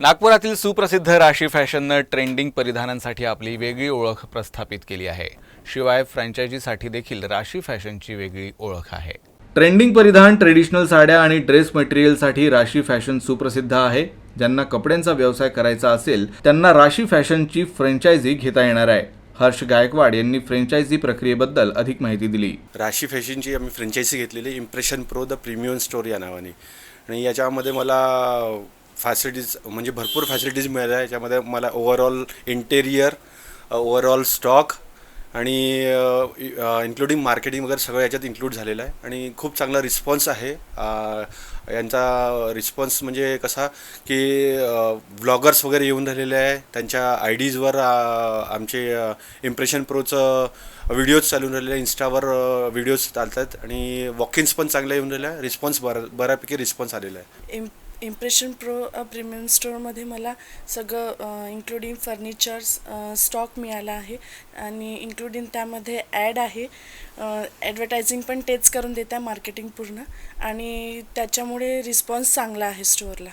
नागपुरातील सुप्रसिद्ध राशी फॅशननं ट्रेंडिंग परिधानांसाठी आपली वेगळी ओळख प्रस्थापित केली आहे. शिवाय फ्रँचायझीसाठी देखील राशी फॅशनची वेगळी ओळख आहे. ट्रेंडिंग परिधान ट्रेडिशनल साड्या आणि ड्रेस मटेरियलसाठी राशी फॅशन सुप्रसिद्ध आहे. ज्यांना कपड्यांचा व्यवसाय करायचा असेल त्यांना राशी फॅशनची फ्रँचायझी घेता येणार आहे. हर्ष गायकवाड यांनी फ्रँचायझी प्रक्रियेबद्दल अधिक माहिती दिली. राशी फॅशनची आम्ही फ्रँचायझी घेतलेली impression pro the premium store या नावाने. आणि याच्यामध्ये मला फॅसिलिटीज म्हणजे भरपूर फॅसिलिटीज मिळाल्या. याच्यामध्ये मला ओवरऑल इंटेरियर ओवरऑल स्टॉक आणि इन्क्लुडिंग मार्केटिंग वगैरे सगळं याच्यात इन्क्लूड झालेलं आहे. आणि खूप चांगला रिस्पॉन्स आहे. यांचा रिस्पॉन्स म्हणजे कसा की ब्लॉगर्स वगैरे येऊन राहिलेले आहे. त्यांच्या आय डीजवर आमचे इम्प्रेशन प्रोचं व्हिडिओज चालून राहिलेले आहे. इंस्टावर व्हिडिओज चालतात. आणि वॉकिन्स पण चांगल्या येऊन राहिल्या. रिस्पॉन्स बरा बऱ्यापैकी रिस्पॉन्स आलेला आहे. इम्प्रेशन प्रो प्रीमियम स्टोअरमध्ये मला सगळं इन्क्लुडिंग फर्निचर्स स्टॉक मिळाला आहे. आणि इन्क्लुडिंग त्यामध्ये ॲड आहे. ॲडव्हर्टायझिंग पण तेच करून देत आहे मार्केटिंग पूर्ण. आणि त्याच्यामुळे रिस्पॉन्स चांगला आहे स्टोअरला